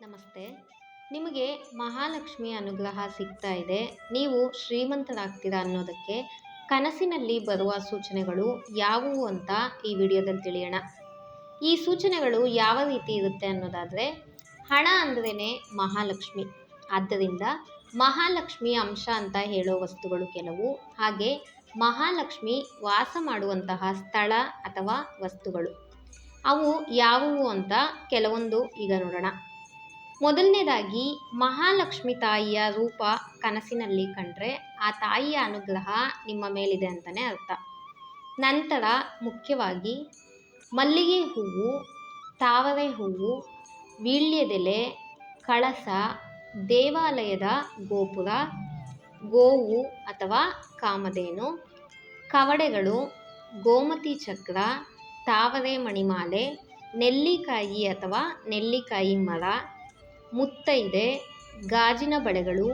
ನಮಸ್ತೆ. ನಿಮಗೆ ಮಹಾಲಕ್ಷ್ಮಿ ಅನುಗ್ರಹ ಸಿಗ್ತಾ ಇದೆ. ನೀವು ಶ್ರೀಮಂತರಾಗ್ತೀರಾ ಅನ್ನೋದಕ್ಕೆ ಕನಸಿನಲ್ಲಿ ಬರುವ ಸೂಚನೆಗಳು ಯಾವುವು ಅಂತ ಈ ವಿಡಿಯೋದಲ್ಲಿ ತಿಳಿಯೋಣ. ಈ ಸೂಚನೆಗಳು ಯಾವ ರೀತಿ ಇರುತ್ತೆ ಅನ್ನೋದಾದರೆ, ಹಣ ಅಂದ್ರೇ ಮಹಾಲಕ್ಷ್ಮಿ. ಆದ್ದರಿಂದ ಮಹಾಲಕ್ಷ್ಮಿ ಅಂಶ ಅಂತ ಹೇಳೋ ವಸ್ತುಗಳು ಕೆಲವು, ಹಾಗೆ ಮಹಾಲಕ್ಷ್ಮಿ ವಾಸ ಮಾಡುವಂತಹ ಸ್ಥಳ ಅಥವಾ ವಸ್ತುಗಳು. ಅವು ಯಾವುವು ಅಂತ ಕೆಲವೊಂದು ಈಗ ನೋಡೋಣ. ಮೊದಲನೇದಾಗಿ ಮಹಾಲಕ್ಷ್ಮಿ ತಾಯಿಯ ರೂಪ ಕನಸಿನಲ್ಲಿ ಕಂಡ್ರೆ ಆ ತಾಯಿಯ ಅನುಗ್ರಹ ನಿಮ್ಮ ಮೇಲಿದೆ ಅಂತಲೇ ಅರ್ಥ. ನಂತರ ಮುಖ್ಯವಾಗಿ ಮಲ್ಲಿಗೆ ಹೂವು, ತಾವರೆ ಹೂವು, ವೀಳ್ಯದೆಲೆ, ಕಳಸ, ದೇವಾಲಯದ ಗೋಪುರ, ಗೋವು ಅಥವಾ ಕಾಮಧೇನು, ಕವಡೆಗಳು, ಗೋಮತಿ ಚಕ್ರ, ತಾವರೆ ಮಣಿಮಾಲೆ, ನೆಲ್ಲಿಕಾಯಿ ಅಥವಾ ನೆಲ್ಲಿಕಾಯಿ ಮರ ಮುತ್ತೈದೆ ಗಾಜಿನ ಬಳೆಗಳು,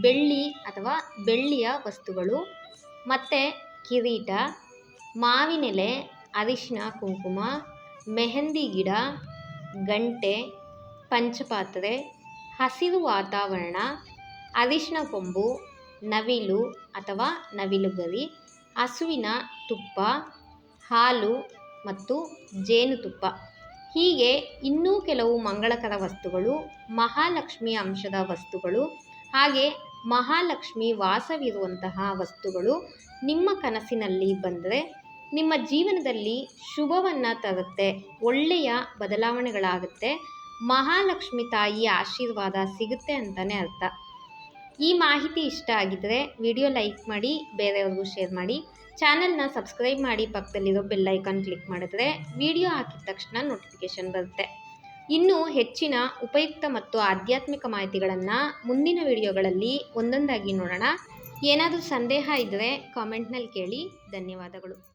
ಬೆಳ್ಳಿ ಅಥವಾ ಬೆಳ್ಳಿಯ ವಸ್ತುಗಳು, ಮತ್ತು ಕಿರೀಟ, ಮಾವಿನೆಲೆ, ಅರಿಶಿನ, ಕುಂಕುಮ, ಮೆಹಂದಿ ಗಿಡ, ಗಂಟೆ, ಪಂಚಪಾತ್ರೆ, ಹಸಿರು ವಾತಾವರಣ, ಅರಿಶಿನ ಕೊಂಬು, ನವಿಲು ಅಥವಾ ನವಿಲುಗರಿ ಹಸುವಿನ ತುಪ್ಪ, ಹಾಲು ಮತ್ತು ಜೇನುತುಪ್ಪ. ಹೀಗೆ ಇನ್ನೂ ಕೆಲವು ಮಂಗಳಕರ ವಸ್ತುಗಳು, ಮಹಾಲಕ್ಷ್ಮಿ ಅಂಶದ ವಸ್ತುಗಳು, ಹಾಗೆ ಮಹಾಲಕ್ಷ್ಮಿ ವಾಸವಿರುವಂತಹ ವಸ್ತುಗಳು ನಿಮ್ಮ ಕನಸಿನಲ್ಲಿ ಬಂದರೆ ನಿಮ್ಮ ಜೀವನದಲ್ಲಿ ಶುಭವನ್ನು ತರುತ್ತೆ, ಒಳ್ಳೆಯ ಬದಲಾವಣೆಗಳಾಗುತ್ತೆ, ಮಹಾಲಕ್ಷ್ಮಿ ತಾಯಿಯ ಆಶೀರ್ವಾದ ಸಿಗುತ್ತೆ ಅಂತಲೇ ಅರ್ಥ. ಈ ಮಾಹಿತಿ ಇಷ್ಟ ಆಗಿದ್ದರೆ ವಿಡಿಯೋ ಲೈಕ್ ಮಾಡಿ, ಬೇರೆಯವ್ರಿಗೂ ಶೇರ್ ಮಾಡಿ. ಚಾನಲ್ನ ಸಬ್ಸ್ಕ್ರೈಬ್ ಮಾಡಿ ಪಕ್ಕದಲ್ಲಿರೋ ಬೆಲ್ ಐಕಾನ್ ಕ್ಲಿಕ್ ಮಾಡಿದ್ರೆ ವಿಡಿಯೋ ಹಾಕಿದ ತಕ್ಷಣ ನೋಟಿಫಿಕೇಷನ್ ಬರುತ್ತೆ. ಇನ್ನೂ ಹೆಚ್ಚಿನ ಉಪಯುಕ್ತ ಮತ್ತು ಆಧ್ಯಾತ್ಮಿಕ ಮಾಹಿತಿಗಳನ್ನು ಮುಂದಿನ ವಿಡಿಯೋಗಳಲ್ಲಿ ಒಂದೊಂದಾಗಿ ನೋಡೋಣ. ಏನಾದರೂ ಸಂದೇಹ ಇದ್ದರೆ ಕಾಮೆಂಟ್ನಲ್ಲಿ ಕೇಳಿ. ಧನ್ಯವಾದಗಳು.